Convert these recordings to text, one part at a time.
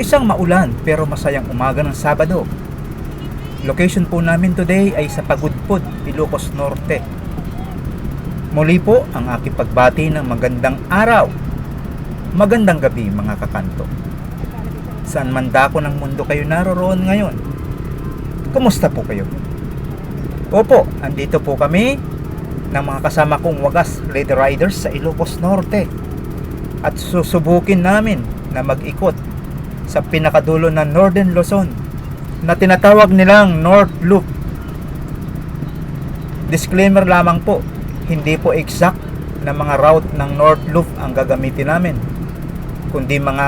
Isang maulan pero masayang umaga ng Sabado. Location po namin today ay sa Pagudpud, Ilocos Norte. Muli po ang aking pagbati ng magandang araw. Magandang gabi mga kakanto. Saan man dako ng mundo kayo naroroon ngayon? Kumusta po kayo? Opo, andito po kami ng mga kasama kong wagas Lady Riders sa Ilocos Norte. At susubukin namin na mag-ikot sa pinakadulo ng Northern Luzon na tinatawag nilang North Loop. Disclaimer lamang po, hindi po exact na mga route ng North Loop ang gagamitin namin kundi mga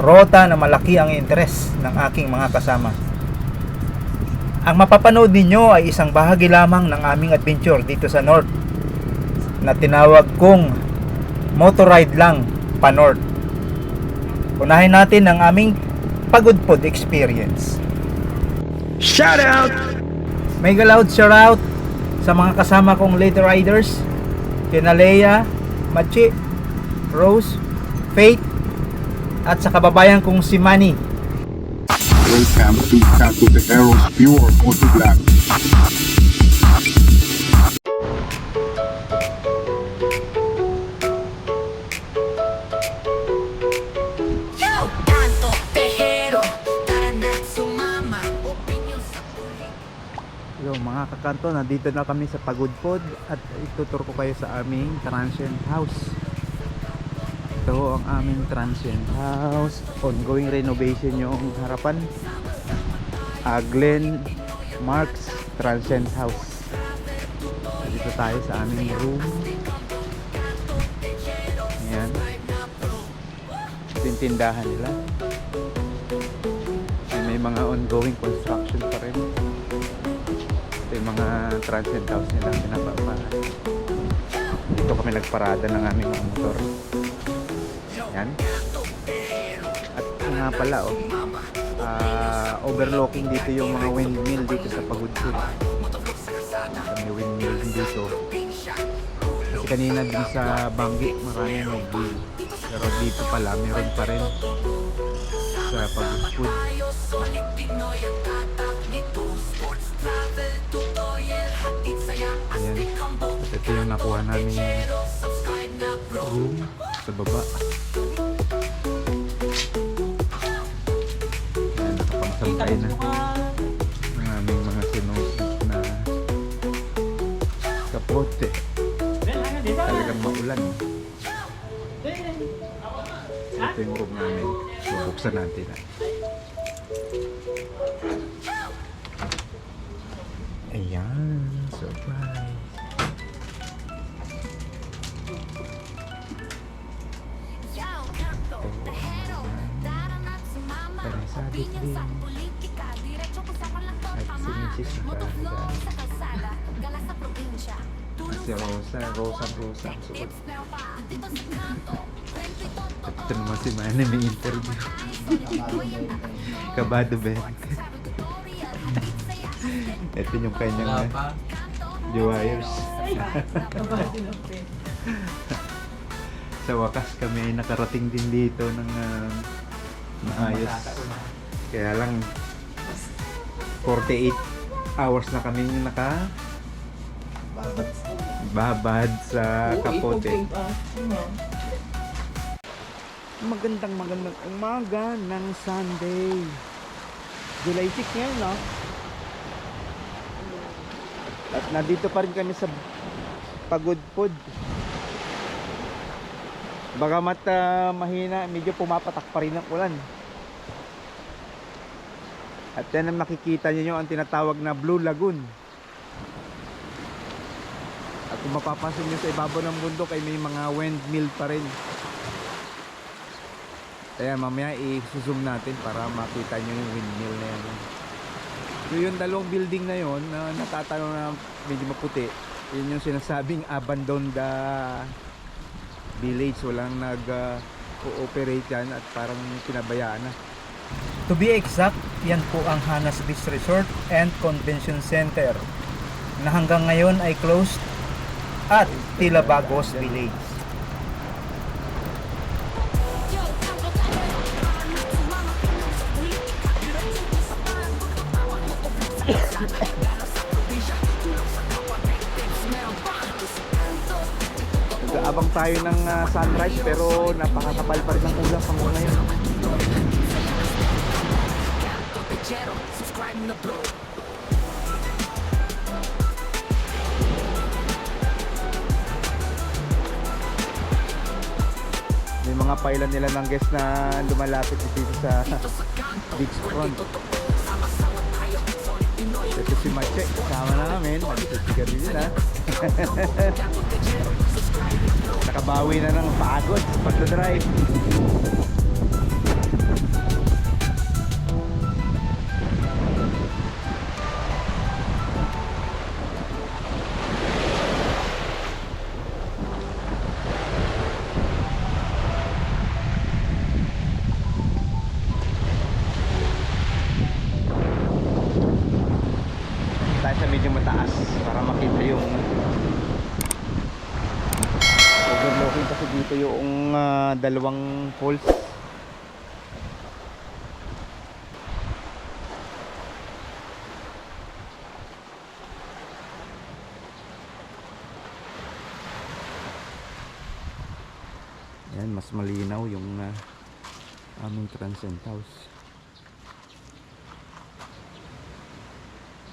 rota na malaki ang interes ng aking mga kasama. Ang mapapanood ninyo ay isang bahagi lamang ng aming adventure dito sa North na tinawag kong motoride lang pa North. Unahin natin ang aming pagudpod experience. Shout out! May loud shout out sa mga kasama kong late riders, kina Leia, Machi, Rose, Faith, at sa kababayan kong si Manny. Welcome to Tattoo the Arrows Pure Auto Black. Mga kakanto, nandito na kami sa Pagudpod at itutur ko kayo sa aming transient house. Ito ang aming transient house. Ongoing renovation yung harapan. Aglen Marks Transient House. Dito tayo sa aming room. Ayan. Ito yung tindahan nila. Ay, may mga ongoing construction mga transient house nila pinapapahan. Dito kami nagparada ng aming motor. Yan. At ito nga pala oh. ah, overlooking dito yung mga windmill dito sa Pagudpud. May windmill dito. Kasi kanina din sa Banggi marami nag-bill. Pero dito pala meron pa rin sa Pagudpud. Ayan. Ito yung nakuha namin room sa baba. Ayan, nakapangsantay na ng aming mga sinusunod na kapote. Talagang maulan. Ito yung room namin. Bubuksan natin. ah. Ayan, surprise. Rosa, Rosa, Rosa ang suot. Tips na pa Dito sa kanto Friendly toto At ito naman si Manny may interview. Kabado ba yan? Ito yung kanyang Jewires. Sa wakas kami ay nakarating din dito ng uh, maayos. Kaya lang 48 hours na kami naka babad sa kapote. Magandang magandang umaga ng Sunday. July 6 ngayon, no? At nandito pa rin kami sa Pagudpod. Bagamat ah, mahina, medyo pumapatak pa rin ang ulan. At yan ang makikita niyo ang tinatawag na Blue Lagoon. At kung mapapansin nyo sa ibabaw ng bundok ay may mga windmill pa rin. Kaya mamaya i-zoom natin para makita nyo yung windmill na yan. So yung dalawang building na yon na natatanong na medyo maputi, yun yung sinasabing abandoned uh, village walang nag uh, ooperate yan at parang pinabayaan na. To be exact, yan po ang Hanas Beach Resort and Convention Center na hanggang ngayon ay closed at tila Bagos Village. Nag-aabang tayo ng ah, sunrise pero napakakapal pa rin ng ulang hanggang ngayon. Na May mga pailan nila ng guest na lumalapit dito sa beach front. Ito si Mache, kasama na namin. Magsisigar din yun ha. Nakabawi na ng pagod pagdadrive. tayo sa medyo mataas para makita yung overlooking kasi dito yung ah, dalawang falls yan mas malinaw yung ah, aming transient house.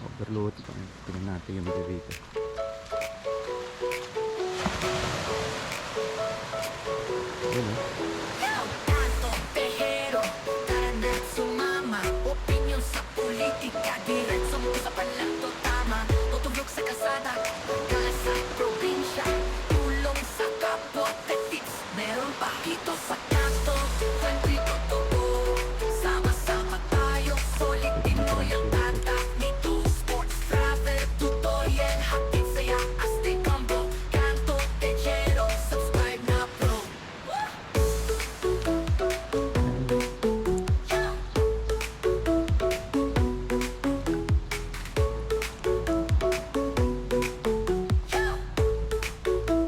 Overload. Tingnan natin yung dito yun oh.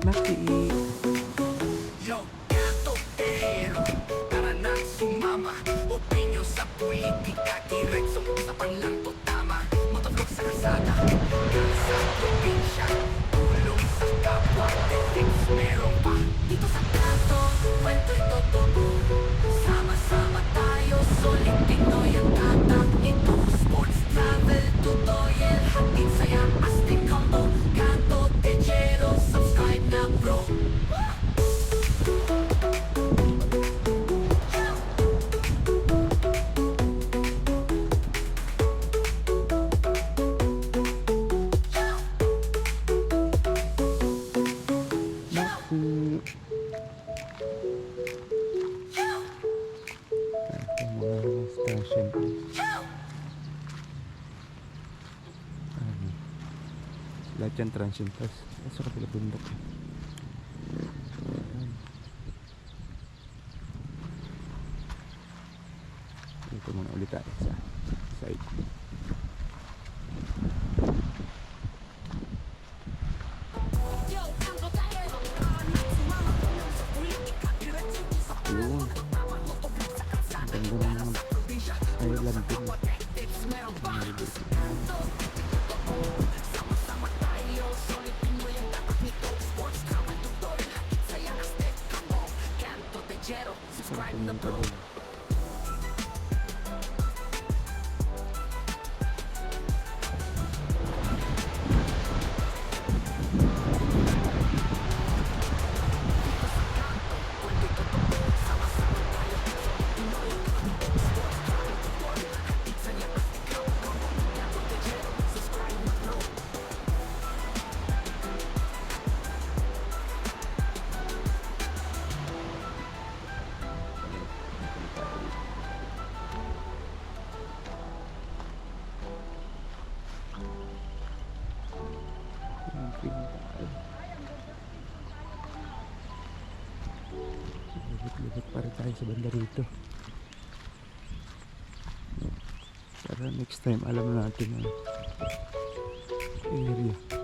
na pia. Lahat yan transient house Sa kapila bundok. Dito muna ulit tayo sa side subscribe the. Sa banda rito. Para next time alam natin ang area.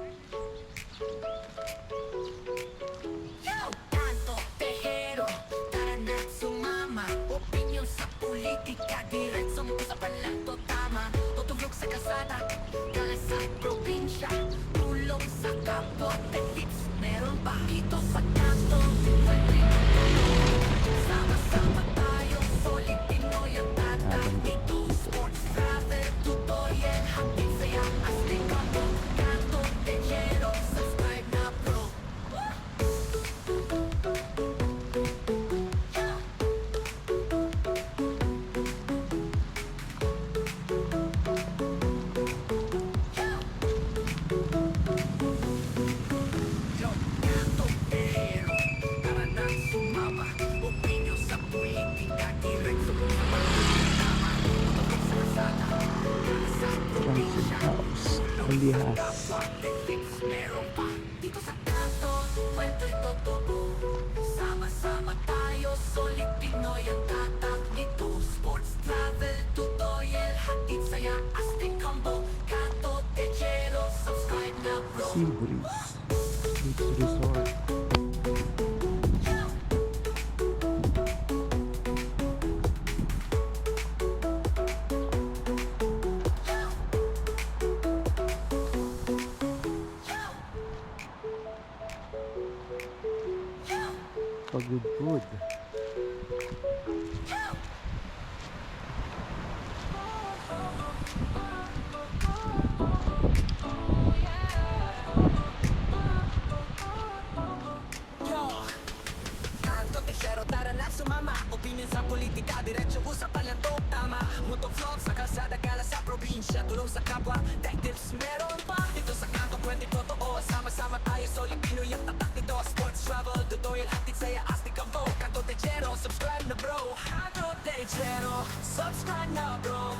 Meron pa dito sa. Na sumama Opinion sa politika, diretsyo usapan lang to Tama, motovlog sa kalsada, gala sa probinsya Tulong sa kapwa, tech tips meron pa. Dito sa kanto, kwento totoo Sama-sama tayo, solid Pinoy 0 Subscribe na bro.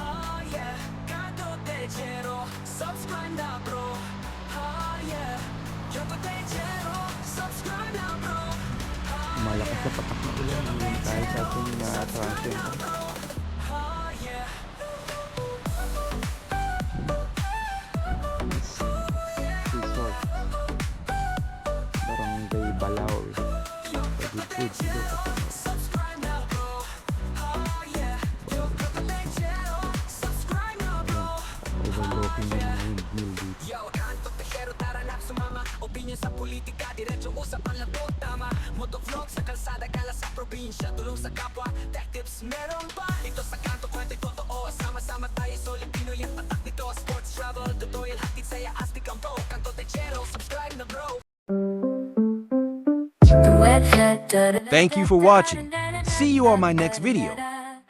Oh yeah. Kanto de 0 Subscribe na bro. Oh yeah. Yoko de 0 Subscribe na bro. Ah, Malakas na patak na ulan ngayon eh. tayo sa ating na transient Barangay Balaw. Pwede food sa politika, diretso tama. Motovlog sa kalsada, sa probinsya. Tulong sa kapwa, tech tips meron pa sa kanto, totoo. Sama-sama tayo, tatak nito. Sports, travel, tutorial, hatid saya, astig ang pro Kanto techero, subscribe na bro. Thank you for watching. See you on my next video.